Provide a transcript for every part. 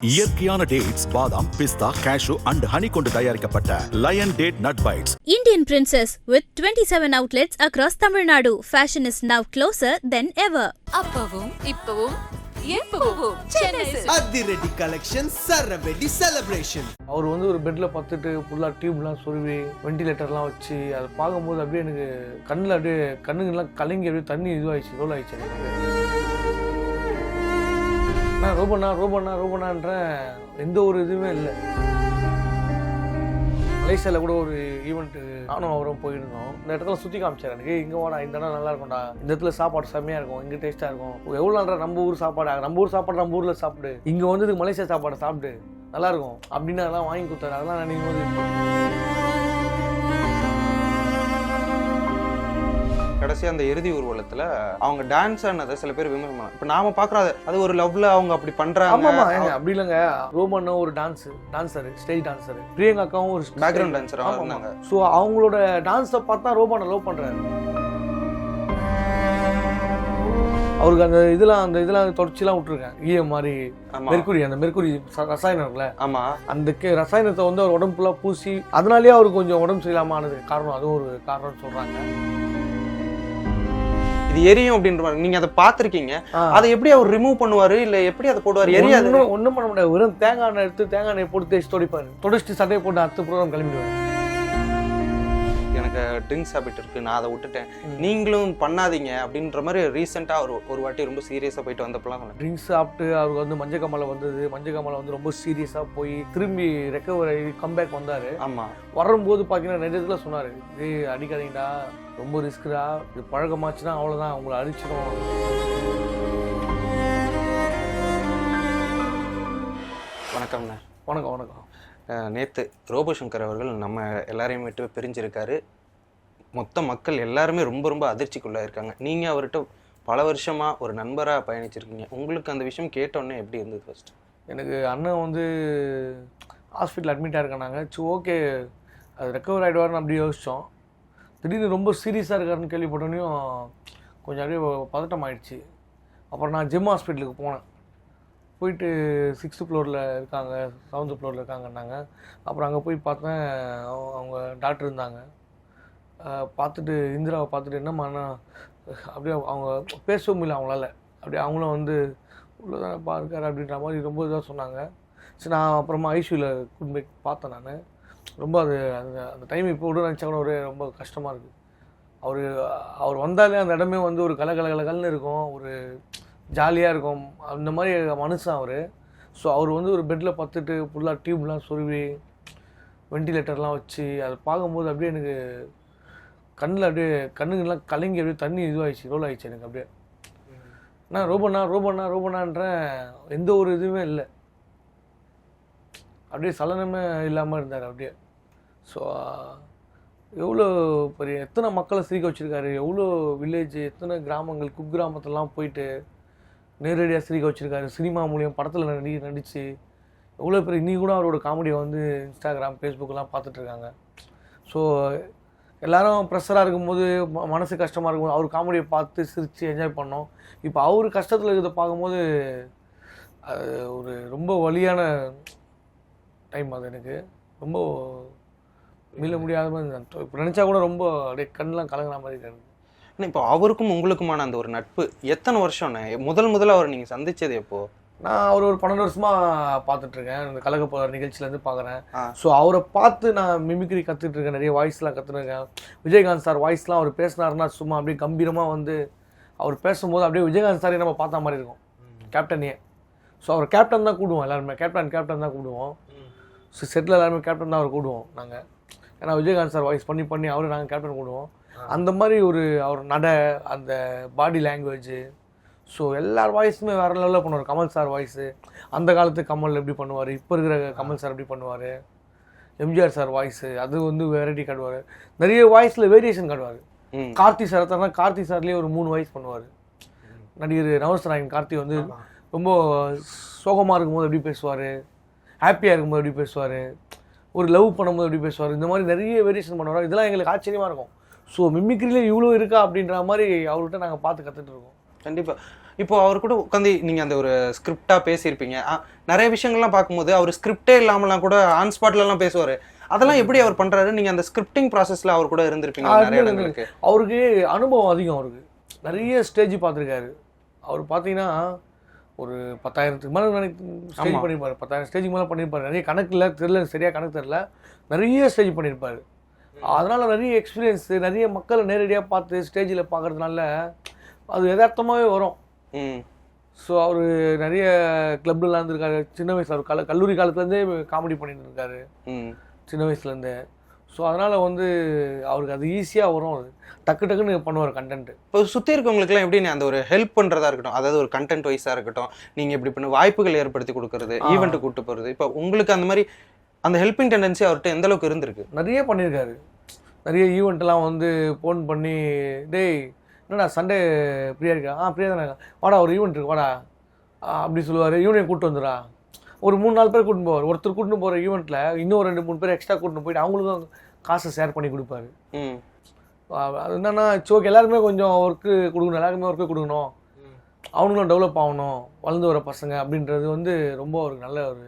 இயற்கையான டேட்ஸ் பாதாம் பிஸ்தா கேஷு அண்ட் ஹனி கொண்டு தயாரிக்கப்பட்ட lion date nut bites Indian Princess with 27 outlets across Tamil Nadu. Fashion is now closer than ever. அப்பவும் இப்பவும் எப்பவும் சென்னை. அதிரடி கலெக்ஷன் சரவெடி செலிப்ரேஷன் அவர் வந்து ஒரு பெட்டில் பத்துட்டு ஃபுல்லாக டியூப்லாம் சொருவி வெண்டிலேட்டர்லாம் வச்சு அதை பார்க்கும்போது அப்படியே எனக்கு கண்ணில் அப்படியே கண்ணுங்கெல்லாம் கலங்கி அப்படியே தண்ணி இதுவாகிடுச்சு ரோல் ஆயிடுச்சு நான் ரூபண்ணா ரூபண்ணா ரூபண்ணான்ற எந்த ஒரு இதுவுமே இல்லை. மலேசியாவில் கூட ஒரு ஈவெண்ட்டு நானும் அவரும் போயிருந்தோம். இந்த இடத்துல சுற்றி காமிச்சார் எனக்கு. இங்கே வாடா இந்த இடம் நல்லா இருக்கும்டா. இந்த இடத்துல சாப்பாடு செம்மையாக இருக்கும். இங்கே டேஸ்ட்டாக இருக்கும். எவ்வளோ நாள் நம்ம ஊர் சாப்பாடு? நம்ம ஊர் சாப்பாடு நம்ம ஊரில் சாப்பிடு. இங்கே வந்ததுக்கு மலேசியா சாப்பாடு சாப்பிடு. நல்லாயிருக்கும் அப்படின்னு அதெல்லாம் வாங்கி கொடுத்தாரு. அதெல்லாம் நினைக்கும் போது கடைசியா அந்த இறுதி ஊர்வலத்துல அவங்க டான்ஸ் ஆனதை சில பேர் விமர்சனம் இப்ப நாம பாக்குறது அது ஒரு லவ்ல அவங்க அப்படி பண்றாங்க. அப்படி இல்லைங்க. ரோமனும் ஒரு dance dancer stage dancer Priyanka அக்காவும் ஒரு பேக்ரவுண்ட் டான்ஸரா இருந்தாங்க. ஸோ அவங்களோட டான்ஸை பார்த்தா ரோமனை லவ் பண்றாரு. அவருக்கு அந்த இதெல்லாம் அந்த இதெல்லாம் தொடர்ச்சிலாம் விட்டுருக்கேன். ஈய மாதிரி ஆமா. மெர்க்குரி அந்த மெர்க்குரி ச- ரசாயனம் இருக்குல்ல? ஆமா. அந்த ரசாயனத்தை வந்து அவர் உடம்பு ஃபுல்லாக பூசி அதனாலேயே அவருக்கு கொஞ்சம் உடம்பு சரியில்லாம ஆனது காரணம். அதுவும் ஒரு காரணம்னு சொல்றாங்க. இது எரியும் அப்படின்ற நீங்க அதை பாத்திருக்கீங்க ஆ. அதை எப்படி அவர் ரிமூவ் பண்ணுவாரு? இல்ல எப்படி அதை போடுவாரு? எரியாது. ஒண்ணும் ஒண்ணும் பண்ண முடியாது. வெறும் தேங்காய் எண்ணெய் எடுத்து தேங்காய் எண்ணெய் போட்டு தேய்ச்சி தொடிப்பாரு தொடிச்சிட்டு சட்டையை போட்டு அத்து ப்ரோக்ராம் கிளம்பிடுவாரு. எனக்கு ட்ரிங்க்ஸ் ஹாபிட் இருக்கு நான் அதை விட்டுட்டேன். நீங்களும் பண்ணாதீங்க அப்படின்ற மாதிரி ரீசெண்டா ஒரு ஒரு வாட்டி ரொம்ப சீரியஸா போயிட்டு வந்தப்பலாம் சொன்னேன். ட்ரிங்க்ஸ் சாப்பிட்டு அவருக்கு வந்து மஞ்சள் கமலை வந்தது. மஞ்சள் கமலை வந்து ரொம்ப சீரியஸாக போய் திரும்பி ரெக்கவர் ஆகி கம்பேக் வந்தார். ஆமா. வரும்போது பார்த்தீங்கன்னா நிஜத்தில் சொன்னார். ஏய் அடிக்காதீங்கடா. ரொம்ப ரிஸ்க்குடா இது பழக்கமாச்சுன்னா அவ்வளோதான் உங்களை அடிச்சிடும் வணக்கம்ண்ணே வணக்கம் வணக்கம். நேத்து ரோபோசங்கர் அவர்கள் நம்ம எல்லாரையும் விட்டு பிரிஞ்சிருக்காரு. மொத்த மக்கள் எல்லாருமே ரொம்ப ரொம்ப அதிர்ச்சிக்குள்ளே இருக்காங்க நீங்கள் அவர்கிட்ட பல வருஷமாக ஒரு நண்பராக பயணிச்சிருக்கீங்க. உங்களுக்கு அந்த விஷயம் கேட்டோன்னே எப்படி இருந்தது ஃபர்ஸ்ட் எனக்கு அண்ணன் வந்து ஹாஸ்பிட்டல் அட்மிட்டாக ஆயிருக்கானாங்க. சரி ஓகே அது ரெக்கவர் ஆகிடுவார்னு அப்படி யோசித்தோம் திடீர்னு ரொம்ப சீரியஸாக இருக்காருன்னு கேள்விப்பட்டோன்னையும் கொஞ்சம் அப்படியே பதட்டம் ஆயிடுச்சு. அப்புறம் நான் ஜிம் ஹாஸ்பிட்டலுக்கு போனேன். போயிட்டு சிக்ஸ்த்து ஃப்ளோரில் இருக்காங்க செவன்த்து ஃப்ளோரில் இருக்காங்கன்னாங்க. அப்புறம் அங்கே போய் பார்த்தேன் அவங்க- டாக்டர் இருந்தாங்க. பார்த்துட்டு இந்திராவை பார்த்துட்டு என்னம்மா அப்படியே அவங்க பேசவும் முடியல அவங்களால. அப்படியே அவங்களும் வந்து உள்ளதான இருக்காரு அப்படின்ற மாதிரி ரொம்ப இதாக சொன்னாங்க. சரி நான் அப்புறமா ஐசியூவில் கூட்டு போய் பார்த்தேன் நான். ரொம்ப அது அந்த அந்த டைம் இப்போ விட நினச்சா கூட ஒரே ரொம்ப கஷ்டமாக இருக்குது அவர் அவர் வந்தாலே அந்த இடமே வந்து ஒரு கல கல இருக்கும். ஒரு ஜாலியாக இருக்கும். அந்த மாதிரி மனுஷன் அவர். ஸோ அவர் வந்து ஒரு பெட்டில் பார்த்துட்டு ஃபுல்லாக டியூப்லாம் சொருவி வெண்டிலேட்டர்லாம் வச்சு அதை பார்க்கும்போது அப்படியே எனக்கு கண்ணில் அப்படியே கண்ணுங்கெல்லாம் கலங்கி அப்படியே தண்ணி இதுவாகிடுச்சு ரோல் ஆயிடுச்சு எனக்கு அப்படியே. நான் ரோபண்ணா ரோபண்ணா ரோபண்ணான்ற எந்த ஒரு இதுவுமே இல்லை. அப்படியே சலனமே இல்லாமல் இருந்தார் அப்படியே. ஸோ எவ்வளோ பெரிய எத்தனை மக்களை சிரிக்க வச்சுருக்காரு எவ்வளோ வில்லேஜ் எத்தனை கிராமங்கள் குக்கிராமத்தெல்லாம் போயிட்டு நேரடியாக சிரிக்க வச்சுருக்காரு. சினிமா மூலியம் படத்தில் நடி நடித்து எவ்வளோ பேர் இன்னி கூட அவரோட காமெடியை வந்து இன்ஸ்டாகிராம் ஃபேஸ்புக்கெல்லாம் பார்த்துட்ருக்காங்க ஸோ எல்லாரும் ப்ரெஷராக இருக்கும்போது மனசு கஷ்டமாக இருக்கும் அவர் காமெடியை பார்த்து சிரித்து என்ஜாய் பண்ணோம். இப்போ அவர் கஷ்டத்தில் இருக்கிறத பார்க்கும்போது அது ஒரு ரொம்ப வழியான டைம் அது எனக்கு. ரொம்ப மீள முடியாத மாதிரி இப்போ நினச்சா கூட ரொம்ப அப்படியே கண்ணெலாம் கலங்குற மாதிரி இருக்கு ஆனா இப்போ அவருக்கும் உங்களுக்குமான அந்த ஒரு நட்பு எத்தனை வருஷம்ண்ணே முதல் முதல்ல அவர் நீங்கள் சந்தித்தது எப்போ? நான் அவர் ஒரு பன்னெண்டு வருஷமா பார்த்துட்டு இருக்கேன் இந்த கலக போகிற நிகழ்ச்சியிலேருந்து பார்க்குறேன். ஸோ அவரை பார்த்து நான் மிமிக்ரி கற்றுட்டு இருக்கேன் நிறைய வாய்ஸ்லாம் கற்றுருக்கேன் விஜயகாந்த் சார் வாய்ஸ்லாம் அவர் பேசினாருன்னா சும்மா அப்படியே கம்பீரமாக வந்து அவர் பேசும்போது அப்படியே விஜயகாந்த் சாரே நம்ம பார்த்த மாதிரி இருக்கும். கேப்டனையே ஸோ அவர் கேப்டன் தான் கூடுவோம் எல்லாருமே. கேப்டன் கேப்டன் தான் கூடுவோம். ஸோ செட்டில் எல்லாருமே கேப்டன் தான் அவர் கூடுவோம் நாங்கள் ஏன்னா விஜயகாந்த் சார் வாய்ஸ் பண்ணி பண்ணி அவரு நாங்கள் கேப்டன் கூடுவோம். அந்த மாதிரி ஒரு அவர் நடை அந்த பாடி லாங்குவேஜ் ஸோ எல்லார் வாய்ஸுமே வேறு லெவலில் பண்ணுவார். கமல் சார் வாய்ஸு அந்த காலத்து கமல் எப்படி பண்ணுவார்? இப்போ இருக்கிற கமல் சார் எப்படி பண்ணுவார்? எம்ஜிஆர் சார் வாய்ஸு அது வந்து வெரைட்டி காட்டுவார். நிறைய வாய்ஸில் வேரியேஷன் காட்டுவார். கார்த்தி சார் எடுத்தாருன்னா கார்த்தி சார்லேயே ஒரு மூணு வாய்ஸ் பண்ணுவார். நடிகர் நவரச நாயகன் கார்த்தி வந்து ரொம்ப சோகமாக இருக்கும்போது எப்படி பேசுவார்? ஹாப்பியாக இருக்கும்போது எப்படி பேசுவார்? ஒரு லவ் பண்ணும்போது எப்படி பேசுவார்? இந்த மாதிரி நிறைய வேரியேஷன் பண்ணுவார். இதெல்லாம் எங்களுக்கு ஆச்சரியமாக இருக்கும். ஸோ மிமிக்ரிலே இவ்வளோ இருக்கா அப்படின்ற மாதிரி அவர்கிட்ட நாங்கள் பார்த்து கற்றுட்டு இருக்கோம். கண்டிப்பா. இப்போ அவர் கூட உட்காந்து நீங்க அந்த ஒரு ஸ்கிரிப்டா பேசியிருப்பீங்க. நிறைய விஷயங்கள்லாம் பார்க்கும்போது அவர் ஸ்கிரிப்டே இல்லாமலாம் கூட ஆன் ஸ்பாட்ல எல்லாம் பேசுவாரு. அதெல்லாம் எப்படி அவர் பண்றாரு? நீங்க அந்த ஸ்கிரிப்டிங் ப்ராசஸ்ல அவர் கூட இருந்திருப்பீங்க நிறைய இடங்களுக்கு அவருக்கு அனுபவம் அதிகம் அவருக்கு. நிறைய ஸ்டேஜ் பார்த்துருக்காரு. அவர் பார்த்தீங்கன்னா ஒரு பத்தாயிரத்துக்கு மேலே ஸ்டேஜ் ஆமா. பண்ணியிருப்பாரு பத்தாயிரம் ஸ்டேஜுக்கு மேலே பண்ணியிருப்பாரு நிறைய கணக்கில் தெரியல சரியாக கணக்கு தெரியல. நிறைய ஸ்டேஜ் பண்ணியிருப்பாரு அதனால நிறைய எக்ஸ்பீரியன்ஸ் நிறைய மக்களை நேரடியாக பார்த்து ஸ்டேஜில் பார்க்கறதுனால அது யதார்த்தமாகவே வரும். ம். ஸோ அவர் நிறைய கிளப்லாம் இருந்திருக்காரு. சின்ன வயசுல அவர் கல கல்லூரி காலத்துலேருந்தே காமெடி பண்ணிட்டு இருக்காரு ம். சின்ன வயசுலேருந்தே. ஸோ அதனால் வந்து அவருக்கு அது ஈஸியாக வரும் அது. டக்கு டக்குன்னு பண்ணுவார் கண்டென்ட் இப்போ சுற்றி இருக்கவங்களுக்குலாம் எப்படி அந்த ஒரு ஹெல்ப் பண்ணுறதா இருக்கட்டும் அதாவது ஒரு கண்டென்ட் வைஸாக இருக்கட்டும் நீங்கள் இப்படி பண்ண வாய்ப்புகள் ஏற்படுத்தி கொடுக்கறது. ஈவெண்ட்டு கூட்டு போகிறது இப்போ உங்களுக்கு அந்த மாதிரி அந்த ஹெல்பிங் டெண்டன்சி அவர்கிட்ட எந்த அளவுக்கு இருந்திருக்கு? நிறைய பண்ணியிருக்காரு நிறைய ஈவெண்ட்லாம் வந்து ஃபோன் பண்ணி டேய் என்னடா சண்டே ஃப்ரீயாக இருக்கா? ஆ ஃப்ரீயாக தானே. வாடா ஒரு ஈவெண்ட் இருக்கு வாடா. அப்படி சொல்லுவார். ஈவெண்ட் கூப்பிட்டு வந்துடா ஒரு மூணு நாலு பேர் கூட்டின்னு போவார். ஒருத்தர் கூட்டின்னு போகிற ஈவெண்ட்டில் இன்னும் ரெண்டு மூணு பேர் எக்ஸ்ட்ரா கூட்டின்னு போயிட்டு அவங்களுக்கும் காசை ஷேர் பண்ணி கொடுப்பாரு. அது என்னன்னா சோக்கு எல்லாருமே கொஞ்சம் ஒர்க்கு கொடுக்கணும். எல்லாருக்குமே ஒர்க்கு கொடுக்கணும். அவங்களும் டெவலப் ஆகணும். வளர்ந்து வர பசங்க அப்படின்றது வந்து ரொம்ப ஒரு நல்ல ஒரு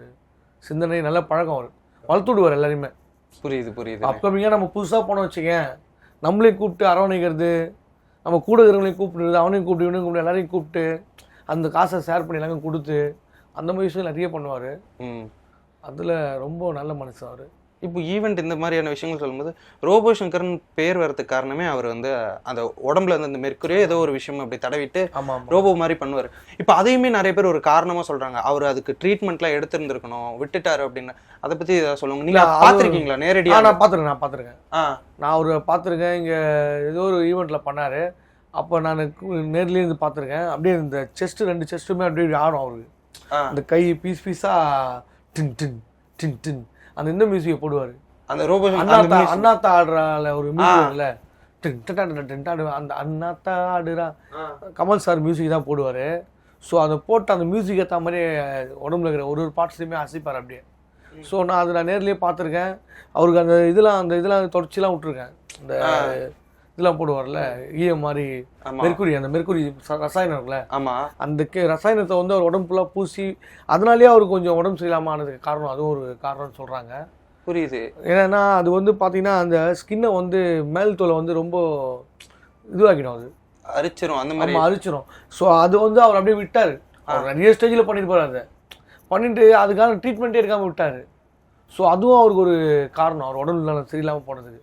சிந்தனை நல்ல பழக்கம் அவர். வளர்த்து விடுவார் எல்லாரையுமே. புரியுது புரியுது அப்கமிங்காக நம்ம புதுசாக போனோம் வச்சுக்கேன் நம்மளையும் கூப்பிட்டு அரவணைக்கிறது நம்ம கூட இருக்கிறவங்களையும் கூப்பிடுறது அவனையும் கூப்பிட்டு இவனையும் கூப்பிட்டு எல்லாரையும் கூப்பிட்டு அந்த காசை ஷேர் பண்ணி எல்லாமே கொடுத்து அந்த மாதிரி விஷயம் நிறைய பண்ணுவார். அதில் ரொம்ப நல்ல மனுஷன் அவர். இப்போ ஈவெண்ட் இந்த மாதிரியான விஷயங்கள் சொல்லும்போது ரோபோ சங்கர்னு பேர் வரதுக்கு காரணமே அவர் வந்து அந்த உடம்புல வந்து அந்த மெர்க்குரியே ஏதோ ஒரு விஷயம் அப்படி தடவிட்டு ரோபோ மாதிரி பண்ணுவார். இப்போ அதையுமே நிறைய பேர் ஒரு காரணமா சொல்றாங்க. அவர் அதுக்கு ட்ரீட்மெண்ட்லாம் எடுத்திருந்திருக்கணும் விட்டுட்டாரு அப்படின்னு. அதை பத்தி ஏதாவது சொல்லுங்க. நீங்க இல்ல, அது- பார்த்திருக்கீங்களா? ஆ நேரடியா நான் பார்த்துருக்கேன் நான் பார்த்துருக்கேன். ஆ. நான் அவரை பார்த்துருக்கேன் இங்கே ஏதோ ஒரு ஈவெண்ட்டில் பண்ணார். அப்போ நான் நேர்லேயே இருந்து பார்த்துருக்கேன். அப்படியே இந்த செஸ்ட்டு ரெண்டு செஸ்ட்டுமே அப்படியே ஆடும் அவருக்கு. அந்த கை பீஸ் பீஸாக டின் டின் டின் டின். அந்த இந்த மியூசிக்கை போடுவார். அந்த ரோபோ அந்த அண்ணாத்தா அண்ணாத்தா ஆடுறால ஒரு ஆ. மியூசிக் இல்ல டின் டின் டின் டின் டின் அந்த அண்ணாத்தா ஆடுறா. கமல் சார் மியூசிக் தான் போடுவார். ஸோ அதை போட்டு அந்த மியூசிக் ஏற்ற மாதிரி உடம்புல இருக்கிற ஒரு ஒரு பார்ட்ஸ்லையுமே அசைப்பார் அப்படியே. ஸோ நான் அதை நான் நேர்லயே பார்த்துருக்கேன். அவருக்கு அந்த இதெல்லாம் அந்த இதெல்லாம் தொடர்ச்சிலாம் விட்டுருக்கேன். இந்த. இதெல்லாம் போடுவார்ல ஈயம் மாதிரி ஆமா. மெர்க்குரி அந்த மெர்க்குரி ச- ரசாயனம் இருக்குல்ல? ஆமா. அந்த ரசாயனத்தை வந்து அவர் உடம்பு ஃபுல்லாக பூசி அதனாலேயே அவருக்கு கொஞ்சம் உடம்பு சரியில்லாமல் ஆனதுக்கு காரணம் அதுவும் ஒரு காரணம்னு சொல்கிறாங்க புரியுது. ஏன்னா அது வந்து பார்த்தீங்கன்னா அந்த ஸ்கின்னை வந்து மேல் தோலை வந்து ரொம்ப இதுவாக்கிடும் அது. அரிச்சிரும் அந்த மாதிரி. அரிச்சிரும். ஸோ அது வந்து அவர் அப்படியே விட்டார். அவர் நிறைய ஸ்டேஜில் பண்ணியிருப்பார் அதை. பண்ணிட்டு அதுக்கான ட்ரீட்மெண்ட்டே இருக்காமல் விட்டார். ஸோ அதுவும் அவருக்கு ஒரு காரணம் அவர் உடம்பு சரியில்லாமல் போனதுக்கு.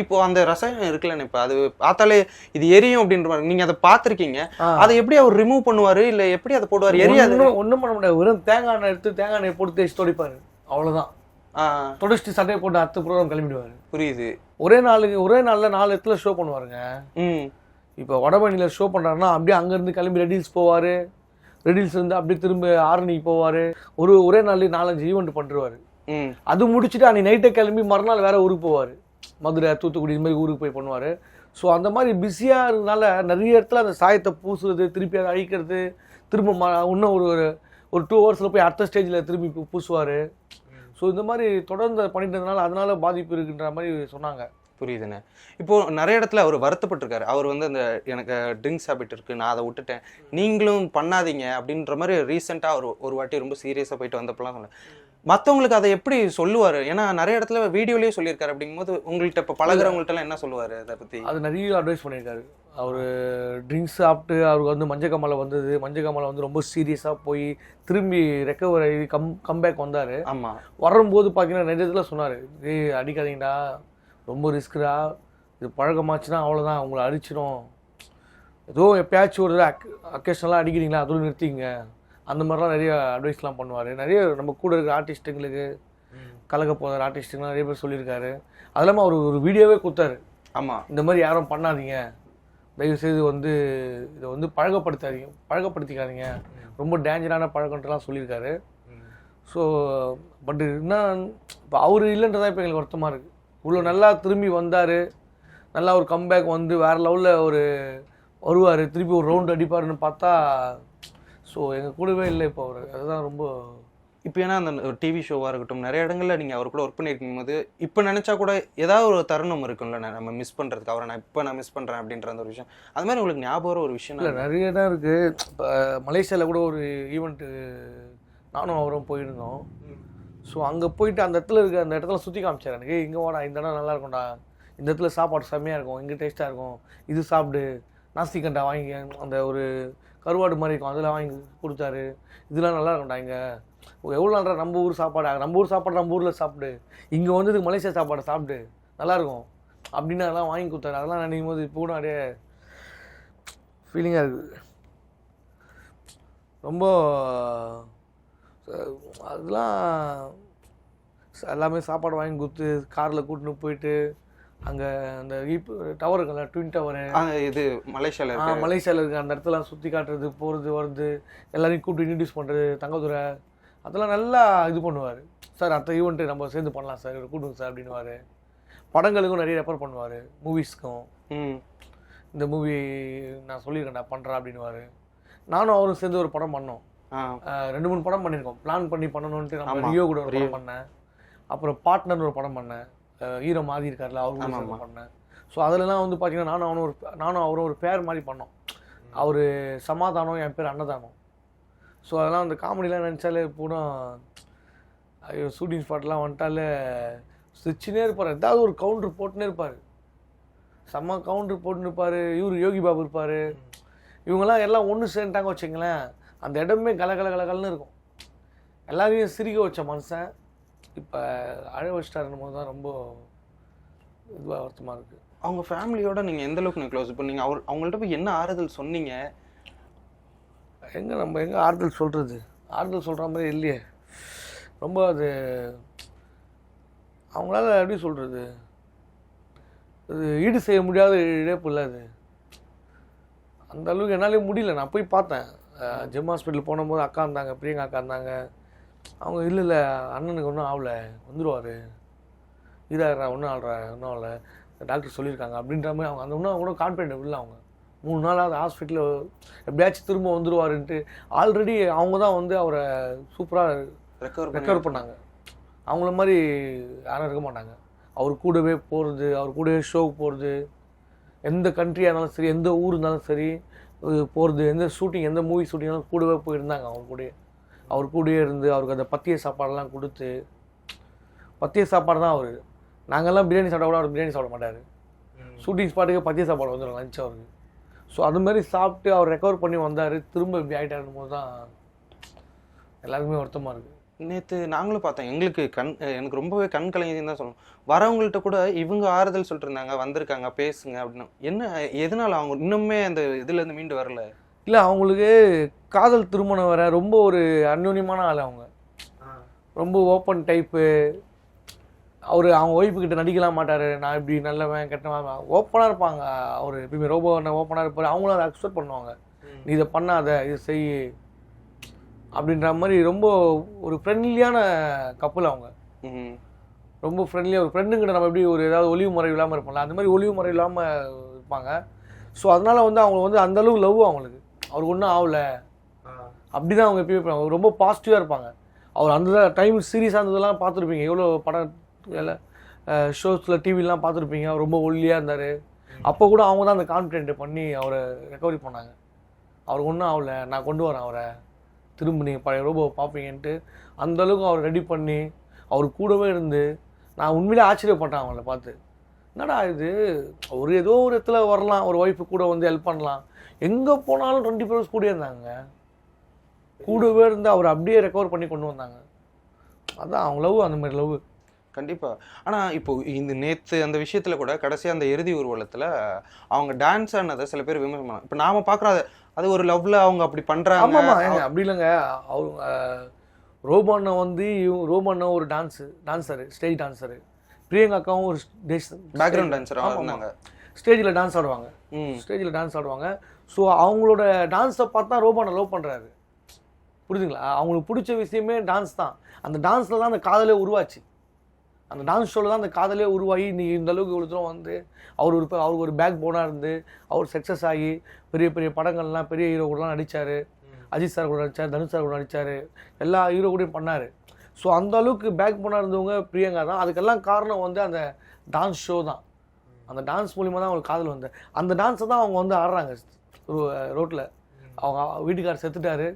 இப்போ அந்த ரசாயனம் இருக்குல்லன்னு இப்ப அது பார்த்தாலே இது எரியும் அப்படின்ற மாதிரி. நீங்க அதை பார்த்திருக்கீங்க. அதை எப்படி அவர் ரிமூவ் பண்ணுவாரு? இல்ல எப்படி அதை போடுவாரு? எரியாது. ஒன்றும் பண்ண முடியாது. வெறும் தேங்காய் எண்ணெய் எடுத்து தேங்காய் எண்ணெய் போட்டு தேய்ச்சி தொடைப்பார். அவ்வளோதான் தொடைச்சிட்டு சட்டையை போட்டு அடுத்த ப்ரோக்ராம் கிளம்பிடுவார். புரியுது. ஒரே நாளுக்கு ஒரே நாளில் நாலு இடத்துல ஷோ பண்ணுவாருங்க. இப்போ வடபழனியில் ஷோ பண்ணுறாருன்னா அப்படியே அங்கேருந்து கிளம்பி ரெடில்ஸ் போவார். ரெடில்ஸ் இருந்து அப்படியே திரும்ப ஆரணிக்கு போவார். ஒரு ஒரே நாள்லேயே நாலஞ்சு ஈவெண்ட் பண்ணிருவாரு அது முடிச்சுட்டு அன்னைக்கு நைட்டே கிளம்பி மறுநாள் வேற ஊருக்கு போவார். மதுரை தூத்துக்குடி இது மாதிரி ஊருக்கு போய் பண்ணுவார். ஸோ அந்த மாதிரி பிஸியாக இருந்தனால நிறைய இடத்துல அந்த சாயத்தை பூசுறது திருப்பி அதை அழிக்கிறது திரும்ப ம இன்னும் ஒரு ஒரு ஒரு டூ ஹவர்ஸில் போய் அடுத்த ஸ்டேஜில் திரும்பி பூசுவார். ஸோ இந்த மாதிரி தொடர்ந்து பண்ணிட்டு இருந்தனால அதனால் பாதிப்பு இருக்குன்ற மாதிரி சொன்னாங்க. புரியுதுண்ணே இப்போ நிறைய இடத்துல அவர் வருத்தப்பட்டிருக்காரு. அவர் வந்து அந்த எனக்கு ட்ரிங்க்ஸ் ஹேபிட் இருக்கு நான் அதை விட்டுட்டேன். நீங்களும் பண்ணாதீங்க அப்படின்ற மாதிரி ரீசெண்டாக அவர் ஒரு வாட்டி ரொம்ப சீரியஸாக போயிட்டு வந்தப்பெல்லாம் சொன்னேன் மற்றவங்களுக்கு அதை எப்படி சொல்லுவார்? ஏன்னா நிறைய இடத்துல வீடியோலயே சொல்லியிருக்காரு. அப்படிங்கும்போது உங்கள்கிட்ட இப்போ பழகுறவங்கள்ட்டலாம் என்ன சொல்லுவார் அதை பற்றி அது நிறைய அட்வைஸ் பண்ணியிருக்காரு. அவர் ட்ரிங்க்ஸ் சாப்பிட்டு அவருக்கு வந்து மஞ்சள் காமாலை வந்தது. மஞ்சள் காமாலை வந்து ரொம்ப சீரியஸாக போய் திரும்பி ரெக்கவர் ஆகி கம் கம்பேக் வந்தார். ஆமாம் வரும்போது பார்த்தீங்கன்னா நிறைய இதில் சொன்னார். ஏய் அடிக்காதீங்கடா. ரொம்ப ரிஸ்க்குடா இது பழக்கமாச்சுன்னா அவ்வளோதான் உங்களை அடிச்சிடும். ஏதோ எப்பயாச்சும் ஒரு அக்கேஷனலாக அடிக்கிறீங்களா? அதோடு நிறுத்திங்க அந்த மாதிரிலாம் நிறைய அட்வைஸ்லாம் பண்ணுவார். நிறைய நம்ம கூட இருக்கிற ஆர்டிஸ்ட்டுங்களுக்கு கலக்க போகிற ஆர்டிஸ்ட்டுங்களாம் நிறைய பேர் சொல்லியிருக்காரு. அது இல்லாமல் அவர் ஒரு வீடியோவே கொடுத்தாரு. ஆமாம் இந்த மாதிரி யாரும் பண்ணாதீங்க. தயவுசெய்து வந்து இதை வந்து பழக்கப்படுத்தாதீங்க. பழக்கப்படுத்திக்காதீங்க. ரொம்ப டேஞ்சரான பழக்கம்ன்றலாம் சொல்லியிருக்காரு. ஸோ பட் என்ன இப்போ அவர் இல்லைன்றதா இப்போ எங்களுக்கு வருத்தமாக இருக்குது இவ்வளோ நல்லா திரும்பி வந்தார். நல்லா ஒரு கம்பேக் வந்து வேறு லெவலில் ஒரு வருவார். திருப்பி ஒரு ரவுண்ட் அடிப்பாருன்னு பார்த்தா ஸோ எங்கள் கூடவே இல்லை இப்போ அவர். அதுதான் ரொம்ப இப்போ ஏன்னா அந்த டிவி ஷோவாக இருக்கட்டும் நிறைய இடங்கள்ல நீங்கள் அவர் கூட ஒர்க் பண்ணியிருக்கும் போது இப்போ நினச்சா கூட ஏதாவது ஒரு தருணம் இருக்கும்ல நம்ம மிஸ் பண்ணுறதுக்கு அவரை நான் இப்போ நான் மிஸ் பண்ணுறேன் அப்படின்ற அந்த ஒரு விஷயம். அது மாதிரி உங்களுக்கு ஞாபகம் ஒரு விஷயம் இல்லை நிறைய தான் இருக்குது இப்போ மலேசியாவில் கூட ஒரு ஈவெண்ட்டு நானும் அவரும் போயிருந்தோம். ஸோ அங்கே போயிட்டு அந்த இடத்துல இருக்க அந்த இடத்துல சுற்றி காமிச்சார். எனக்கு இங்கே வாடா இந்த இடம் நல்லா இருக்கும்டா. இந்த இடத்துல சாப்பாடு செம்மையாக இருக்கும். இங்கே டேஸ்ட்டாக இருக்கும். இது சாப்பிடு. நாஸ்திகண்டா வாங்கி அந்த ஒரு கருவாடு மாதிரி இருக்கும். அதெல்லாம் வாங்கி கொடுத்தாரு. இதெல்லாம் நல்லா இருக்கும்டா இங்கே. எவ்வளோ நாள்டா நம்ம ஊர் சாப்பாடு? நம்ம ஊர் சாப்பாடு நம்ம ஊரில் சாப்பிடு. இங்கே வந்ததுக்கு மலேசியா சாப்பாடு சாப்பிடு. நல்லாயிருக்கும் அப்படின்னு அதெல்லாம் வாங்கி கொடுத்தாரு. அதெல்லாம் நினைக்கும் போது இப்போ கூட அப்படியே ஃபீலிங்காக இருக்குது ரொம்ப அதெல்லாம் எல்லாமே சாப்பாடு வாங்கி கொடுத்து காரில் கூட்டின்னு போயிட்டு அங்கே அந்த டவர் இருக்குல்ல ட்வின் டவரு இது மலேசியாவில் இருக்கு. மலேசியாவில் இருக்க. அந்த இடத்துல சுற்றி காட்டுறது போகிறது வருது எல்லாரையும் கூப்பிட்டு இன்ட்ரடியூஸ் பண்ணுறது தங்கதுரை. அதெல்லாம் நல்லா இது பண்ணுவார். சார் அடுத்த ஈவெண்ட்டு நம்ம சேர்ந்து பண்ணலாம் சார் இவர் கூப்பிடுங்க சார் அப்படின்னுவார். படங்களுக்கும் நிறைய ரெஃபர் பண்ணுவார். மூவிஸ்க்கும் ம். இந்த மூவி நான் சொல்லியிருக்கேன்டா பண்ணுறேன் அப்படின்னுவாரு. நானும் அவரும் சேர்ந்து ஒரு படம் பண்ணோம். ஆ ரெண்டு மூணு படம் பண்ணியிருக்கோம். பிளான் பண்ணி பண்ணணுன்ட்டு நம்ம. ரியோ கூட ஒரு. படம் பண்ணேன். அப்புறம் பார்ட்னர் ஒரு படம் பண்ணேன். ஹீரோ மாதிரி இருக்கார்ல அவர் கூட. பண்ணேன். ஸோ அதுலலாம் வந்து பார்த்தீங்கன்னா நானும் அவனும் ஒரு நானும் அவரும் ஒரு பேர் மாதிரி பண்ணோம். அவர் சமாதானம் என் பேர் அன்னதானம். ஸோ அதெல்லாம் அந்த காமெடிலாம் நினச்சாலே பூரா ஐயோ ஷூட்டிங் ஸ்பாட்லாம் வந்துட்டாலே சிரிச்சுனே இருப்பார். ஏதாவது ஒரு கவுண்டர் போட்டுனே இருப்பார். செம்ம கவுண்டர் போட்டுன்னு இருப்பார். இவர் யோகி பாபு இருப்பார். இவங்கெல்லாம் எல்லாம் ஒன்று சேர்ந்துட்டாங்க வச்சுங்களேன் அந்த இடமே கல கல கலகலன்னு இருக்கும். எல்லாரையும் சிரிக்க வச்ச மனுஷன் இப்போ அழ வச்சிட்டாருன்னு போது தான் ரொம்ப இதுவாக வருத்தமாக இருக்குது அவங்க ஃபேமிலியோட நீங்கள் எந்த அளவுக்கு நீங்கள் க்ளோஸ் இப்போ நீங்கள் அவர் அவங்கள்ட்ட போய் என்ன ஆறுதல் சொன்னீங்க? எங்கே நம்ம எங்கே ஆறுதல் சொல்கிறது ஆறுதல் சொல்கிற மாதிரி இல்லையே. ரொம்ப அது அவங்களால எப்படி சொல்கிறது அது ஈடு செய்ய முடியாத இழப்பு இல்லை அது. அந்த அளவுக்கு என்னாலே முடியல. நான் போய் பார்த்தேன். ஜெம் ஹாஸ்பிட்டல் போனபோது அக்கா இருந்தாங்க பிரியங்கா அக்கா இருந்தாங்க. அவங்க இல்லை இல்லை அண்ணனுக்கு ஒன்றும் ஆகலை வந்துடுவார் இதாகிறா ஒன்றும் ஆகல ஒன்றும் ஆகல. டாக்டர் சொல்லியிருக்காங்க. அப்படின்ற மாதிரி அவங்க அந்த ஒன்றும் கூட கான்ஃபிடென்ட் இல்லை அவங்க. மூணு நாளாவது ஹாஸ்பிட்டலில் எப்படியாச்சும் திரும்ப வந்துருவாருன்ட்டு ஆல்ரெடி அவங்க தான் வந்து அவரை சூப்பராக ரெக்கவர் ரெக்கவர் பண்ணாங்க. அவங்கள மாதிரி யாரும் இருக்க மாட்டாங்க. அவர் கூடவே போகிறது அவர் கூடவே ஷோவுக்கு போகிறது எந்த கண்ட்ரியாக இருந்தாலும் சரி எந்த ஊர் இருந்தாலும் சரி போகிறது எந்த ஷூட்டிங் எந்த மூவி ஷூட்டிங்னாலும் கூடவே போயிருந்தாங்க அவர் கூடயே. அவர் கூடயே இருந்து அவருக்கு அந்த பத்திய சாப்பாடெல்லாம் கொடுத்து பத்திய சாப்பாடு தான் அவர். நாங்கெல்லாம் பிரியாணி சாப்பிட்டா கூட அவர் பிரியாணி சாப்பிட மாட்டார். ஷூட்டிங் ஸ்பாட்டுக்கு பத்திய சாப்பாடு வந்துடும் லஞ்ச் அவருக்கு. ஸோ அது மாதிரி சாப்பிட்டு அவர் ரெக்கவர் பண்ணி வந்தார் திரும்ப இப்படி ஆகிட்டாருன்னு போது தான் எல்லாருக்குமே வருத்தமாக இருக்குது நேற்று நாங்களும் பார்த்தோம். எங்களுக்கு கண் எனக்கு ரொம்பவே கண் கலங்கிதுன்னு தான் சொல்லணும். வரவங்கள்ட்ட கூட இவங்க ஆறுதல் சொல்லிட்டு இருந்தாங்க வந்திருக்காங்க பேசுங்க அப்படின்னு. என்ன எதனால அவங்க இன்னுமே அந்த இதுலேருந்து மீண்டு வரல? இல்லை அவங்களுக்கு காதல் திருமணம் வர ரொம்ப ஒரு அந்யோன்யமான ஆள் அவங்க. ரொம்ப ஓப்பன் டைப்பு அவர் அவங்க ஒய்ஃபு கிட்ட நடிக்கலாம் மாட்டார். நான் இப்படி நல்லவன் கெட்டவன். ஓப்பனாக இருப்பாங்க. அவர் எப்பயுமே ரோபோ ஓப்பனாக இருப்பார். அவங்களும் அதை அக்செப்ட் பண்ணுவாங்க. நீ இதை பண்ணாத இது செய். அப்படின்ற மாதிரி ரொம்ப ஒரு ஃப்ரெண்ட்லியான கப்பல் அவங்க. ரொம்ப ஃப்ரெண்ட்லியாக ஒரு ஃப்ரெண்டுங்கிட்ட நம்ம எப்படி ஒரு ஏதாவது ஒளிவு முறை இல்லாமல் இருப்போம்ல அந்த மாதிரி ஒளிவு முறை இல்லாமல் இருப்பாங்க. ஸோ அதனால வந்து அவங்க வந்து அந்த அளவுக்கு லவ் அவங்களுக்கு. அவருக்கு ஒன்றும் ஆகல. அப்படி தான் அவங்க எப்பயுமே இருப்பாங்க. ரொம்ப பாசிட்டிவாக இருப்பாங்க. அவர் அந்த டைம் சீரியஸாக இருந்ததெல்லாம் பார்த்துருப்பீங்க. எவ்வளோ படம் எல்லாம் ஷோஸில் டிவிலாம் பார்த்துருப்பீங்க. அவர் ரொம்ப ஒல்லியாக இருந்தார். அப்போ கூட அவங்க தான் அந்த கான்ஃபிடென்ட் பண்ணி அவரை ரெக்கவரி பண்ணாங்க. அவருக்கு ஒன்றும் ஆகல. நான் கொண்டு வரேன் அவரை. திரும்ப நீங்கள் பழைய ரூபாவை பார்ப்பீங்கன்ட்டு அந்த அளவுக்கு அவர் ரெடி பண்ணி அவர் கூடவே இருந்து நான் உண்மையிலே ஆச்சரியப்பட்டேன் அவங்கள பார்த்து. என்னடா இது? ஒரு ஏதோ ஒரு இடத்துல வரலாம் ஒரு ஒய்ஃபு கூட வந்து ஹெல்ப் பண்ணலாம். எங்கே போனாலும் டுவெண்ட்டி ஃபோர் ஹவர்ஸ் கூடயே இருந்தாங்க. கூடவே இருந்து அவர் அப்படியே ரெக்கவர் பண்ணி கொண்டு வந்தாங்க. அதான் அவங்க லவ் அந்த மாதிரி லவ் கண்டிப்பா. ஆனா இப்போ இந்த நேத்து அந்த விஷயத்துல கூட கடைசியா அந்த இறுதி ஊர்வலத்துல அவங்க டான்ஸ் ஆனதை சில பேர் விமர்சனம். இப்போ நாம பாக்குறோம் அது ஒரு லவ்ல அவங்க அப்படி பண்றாங்க. ஏங்க அப்படி இல்லைங்க. அவங்க ரோபண்ணா வந்து இவங்க ரோபண்ணா ஒரு dance dancer stage dancer Priyanka அக்காவும் ஒரு பேக்ரவுண்ட் டான்சர் இருந்தாங்க. ஸ்டேஜில் டான்ஸ் ஆடுவாங்க. ம். ஸ்டேஜில் டான்ஸ் ஆடுவாங்க. ஸோ அவங்களோட டான்ஸை பார்த்தா ரோபானை லவ் பண்ணுறாரு புரியுதுங்களா? அவங்களுக்கு பிடிச்ச விஷயமே டான்ஸ் தான். அந்த டான்ஸில் தான் அந்த காதலே உருவாச்சு. அந்த டான்ஸ் ஷோவில் தான் அந்த காதலே உருவாகி நீ இந்த அளவுக்கு இவ்வளோ தூரம் வந்து அவர் ஒரு அவருக்கு ஒரு பேக் போனாக இருந்து அவர் சக்ஸஸ் ஆகி பெரிய பெரிய படங்கள்லாம் பெரிய ஹீரோ கூடலாம் நடித்தார் அஜித் சார் கூட நடித்தார் தனுஷ் சார் கூட நடிச்சார். எல்லா ஹீரோ கூடயும் பண்ணார். ஸோ அந்த அளவுக்கு பேக் போனாக இருந்தவங்க பிரியங்கா தான். அதுக்கெல்லாம் காரணம் வந்து அந்த டான்ஸ் ஷோ தான். அந்த டான்ஸ் மூலிமா தான் அவங்களுக்கு காதல் வந்து அந்த டான்ஸை தான் அவங்க வந்து ஆடுறாங்க. ரோட்டில் அவங்க வீட்டுக்காரர் செத்துட்டாரு.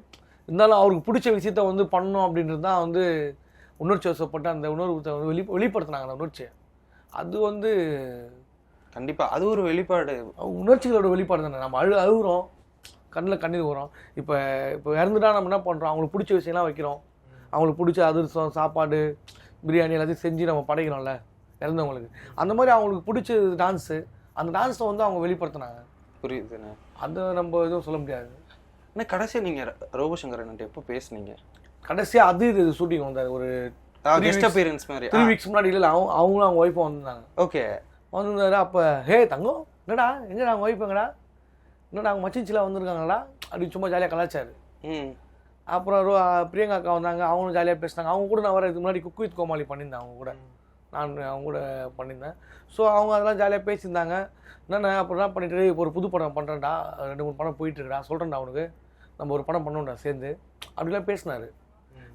இருந்தாலும் அவருக்கு பிடிச்ச விஷயத்த வந்து பண்ணணும் அப்படின்றது தான் வந்து உணர்ச்சி வசப்பட்டு அந்த உணர்வுத்தை வந்து வெளி வெளிப்படுத்தினாங்க அந்த உணர்ச்சியை. அது வந்து கண்டிப்பா அது ஒரு வெளிப்பாடு. உணர்ச்சிகளோட வெளிப்பாடு தானே. நம்ம அழு அழுகுறோம் கண்ணில் கண்ணீர் வரும். இப்போ இப்போ இறந்துட்டா நம்ம என்ன பண்ணுறோம் அவங்களுக்கு பிடிச்ச விஷயம்லாம் வைக்கிறோம். அவங்களுக்கு பிடிச்ச அதிரசம் சாப்பாடு பிரியாணி எல்லாத்தையும் செஞ்சு நம்ம படைக்கிறோம்ல இறந்தவங்களுக்கு. அந்த மாதிரி அவங்களுக்கு பிடிச்ச டான்ஸு அந்த டான்ஸை வந்து அவங்க வெளிப்படுத்தினாங்க. புரியுதுண்ணே அதை நம்ம எதுவும் சொல்ல முடியாது. அண்ணா கடைசியா நீங்க ரோபோசங்கரன் எப்போ பேசுனீங்க? கடைசியாக அது இது ஷூட்டிங் வந்தார். ஒரு கெஸ்ட் அப்பியரன்ஸ் மாதிரி. த்ரீ வீக்ஸ் முன்னாடி இல்லை அவங்க அவங்களும் அவங்க ஒய்ஃபும் வந்திருந்தாங்க. ஓகே வந்திருந்தாரு அப்போ ஹே தங்கம் என்னடா எங்கடா அவங்க ஒய்ஃப் எங்கடா? என்னடா அவங்க மச்சின்ச்சிலாம் வந்திருக்காங்களா? அப்படின்னு சும்மா ஜாலியாக கலாச்சாரு. ம். அப்புறம் ரோ- பிரியங்கா அக்கா வந்தாங்க அவங்களும் ஜாலியாக பேசினாங்க. அவங்க கூட நான் வர இதுக்கு முன்னாடி குக் வித் கோமாளி பண்ணியிருந்தேன் அவங்க கூட. நான் அவங்க கூட பண்ணியிருந்தேன். ஸோ அவங்க அதெல்லாம் ஜாலியாக பேசியிருந்தாங்க. என்னண்ணே அப்புறம் என்ன பண்ணிட்டு ஒரு புது படம் பண்ணுறேன்டா ரெண்டு மூணு படம் போயிட்டு இருக்குடா சொல்கிறேன்டா அவனுக்கு நம்ம ஒரு படம் பண்ணோம்டா சேர்ந்து. அப்படிலாம் பேசினாரு.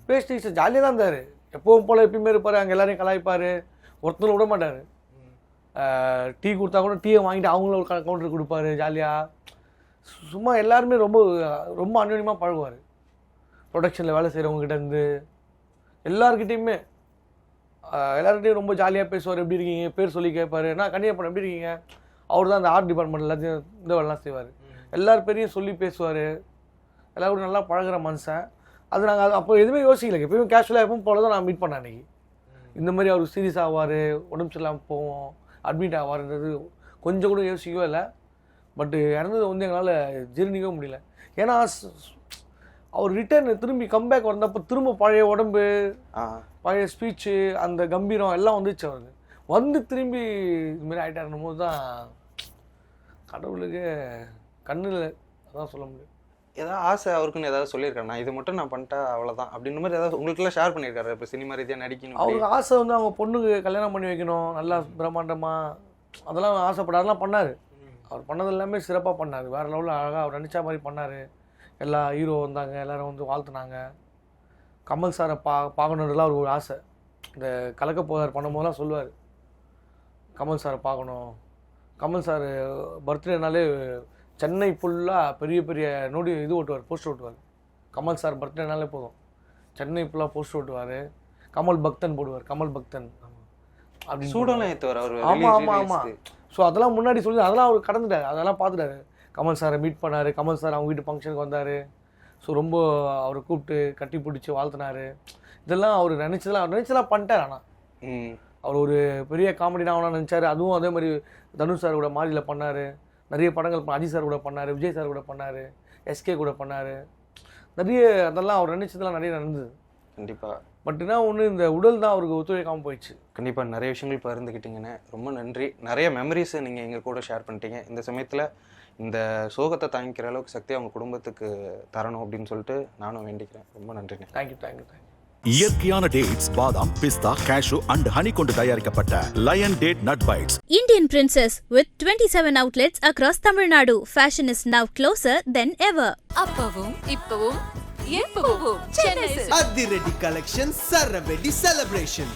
பேசிட்டு ஜாலியாக தான் இருந்தார். எப்பவும் போல் எப்பயுமே இருப்பார் அங்கே எல்லாரையும் கலாய்ப்பார். ஒருத்தரும் விட மாட்டார். டீ கொடுத்தா கூட டீயை வாங்கிட்டு அவங்களும் ஒரு கவுண்டர் கொடுப்பாரு ஜாலியாக சும்மா எல்லாருமே ரொம்ப ரொம்ப அந்யோன்யமாக பழகுவார். ப்ரொடக்ஷனில் வேலை செய்கிறவங்க கிட்ட இருந்து எல்லாருக்கிட்டேயுமே எல்லாருக்கிட்டையும் ரொம்ப ஜாலியாக பேசுவார் எப்படி இருக்கீங்க? பேர் சொல்லி கேட்பாரு. நான் கன்னியப்பன் எப்படி இருக்கீங்க? அவர் தான் அந்த ஆர்ட் டிபார்ட்மெண்ட் எல்லாத்தையும் இந்த வேலைலாம் செய்வார். எல்லார் பேரையும் சொல்லி பேசுவார். எல்லாரும் நல்லா பழகுற மனுஷன். அது நாங்கள் அப்போ எதுவுமே யோசிக்கல எப்பயும் கேஷுவலாக எப்பவும் போல தான் நான் மீட் பண்ணேன் அன்றைக்கி இந்த மாதிரி அவர் சீரியஸ் ஆவார் உடம்பு சரியில்லாமல் போவோம் அட்மிட் ஆவார்ன்றது கொஞ்சம் கூட யோசிக்கவே இல்லை. பட் இறந்தது வந்து எங்களால் ஜீரணிக்கவே முடியல. ஏன்னா அவர் ரிட்டர்ன் திரும்பி கம்பேக் வந்தப்போ திரும்ப பழைய உடம்பு பழைய ஸ்பீச்சு அந்த கம்பீரம் எல்லாம் வந்துச்சு அவருக்கு. வந்து திரும்பி இது மாதிரி ஆகிட்டாருன்னும் போது தான் கடவுளுக்கு கண்ணில் அதான் சொல்ல முடியும். ஏதாவது ஆசை அவருக்குன்னு ஏதாவது சொல்லியிருக்காரு நான் இது மட்டும் நான் பண்ணிட்டா அவ்வளோதான் அப்படின்ற மாதிரி ஏதாவது உங்களுக்குலாம் ஷேர் பண்ணியிருக்காரு? இப்போ சினிமா ரீதியாக நடிக்கணும் அவருக்கு ஆசை வந்து அவங்க பொண்ணுக்கு கல்யாணம் பண்ணி வைக்கணும் நல்லா பிரம்மாண்டமாக அதெல்லாம் ஆசைப்படாதெல்லாம் பண்ணார். அவர் பண்ணது எல்லாமே சிறப்பாக பண்ணார். வேறு லெவலில் அழகாக அவர் நினச்ச மாதிரி பண்ணார். எல்லா ஹீரோ வந்தாங்க எல்லோரும் வந்து வாழ்த்துனாங்க. கமல் சாரை பா பார்க்கணுன்றதுலாம் அவருக்கு ஒரு ஆசை. இந்த கலக்க போதார் பண்ணும்போதெல்லாம் சொல்லுவார். கமல் சாரை பார்க்கணும். கமல் சார் பர்த்டேனாலே சென்னை ஃபுல்லாக பெரிய பெரிய நோடி இது ஓட்டுவார் போஸ்டர் ஓட்டுவார். கமல் சார் பர்த்டேனாலே போதும். சென்னை ஃபுல்லாக போஸ்டர் ஓட்டுவார். கமல் பக்தன் போடுவார் கமல் பக்தன். அப்படின்னு சூடெல்லாம் ஏற்றுவார் அவர்? ஆமா ஆமா ஆமா. ஸோ அதெல்லாம் முன்னாடி சொல்லி அதெல்லாம் அவர் கடந்துட்டார். அதெல்லாம் பார்த்துட்டாரு கமல் சாரை மீட் பண்ணார். கமல் சார் அவங்க வீட்டு ஃபங்க்ஷனுக்கு வந்தார். ஸோ ரொம்ப அவரை கூப்பிட்டு கட்டி பிடிச்சி வாழ்த்தினாரு. இதெல்லாம் அவர் நினச்சதெல்லாம் அவர் நினச்சதெல்லாம் பண்ணிட்டார் ஆனால் அவர் ஒரு பெரிய காமெடி நான் நினச்சாரு. அதுவும் அதே மாதிரி தனுஷ் சார் கூட மாரியில் பண்ணார். நிறைய படங்கள் அஜித் சார் கூட பண்ணார் விஜய் சார் கூட பண்ணார் எஸ்கே கூட பண்ணார். நிறைய அதெல்லாம் அவர் நினச்சதெல்லாம் நிறைய நடந்தது. கண்டிப்பாக பட் என்ன ஒன்று இந்த உடல் தான் அவருக்கு ஒத்துழைக்காமல் போயிடுச்சு. கண்டிப்பாக நிறைய விஷயங்கள் பகிர்ந்துக்கிட்டீங்கண்ணே ரொம்ப நன்றி. நிறைய மெமரிஸை நீங்கள் எங்கள் கூட ஷேர் பண்ணிட்டீங்க. இந்த சமயத்தில் இந்த சோகத்தை தாங்கிக்கிற அளவுக்கு சக்தி அவங்க குடும்பத்துக்கு தரணும் அப்படின்னு சொல்லிட்டு நானும் வேண்டிக்கிறேன். ரொம்ப நன்றிண்ணே. Thank you thank you thank you இயற்கையான டேட்ஸ் பாதாம் பிஸ்தா கேஷு அண்ட் ஹனி கொண்டு தயாரிக்கப்பட்ட lion date nut bites Indian Princess with 27 outlets across Tamil Nadu. Fashion is now closer than ever. அப்பவும் இப்பவும் எப்பவும். அதிரடி கலெக்ஷன் சரவெடி செலிப்ரேஷன்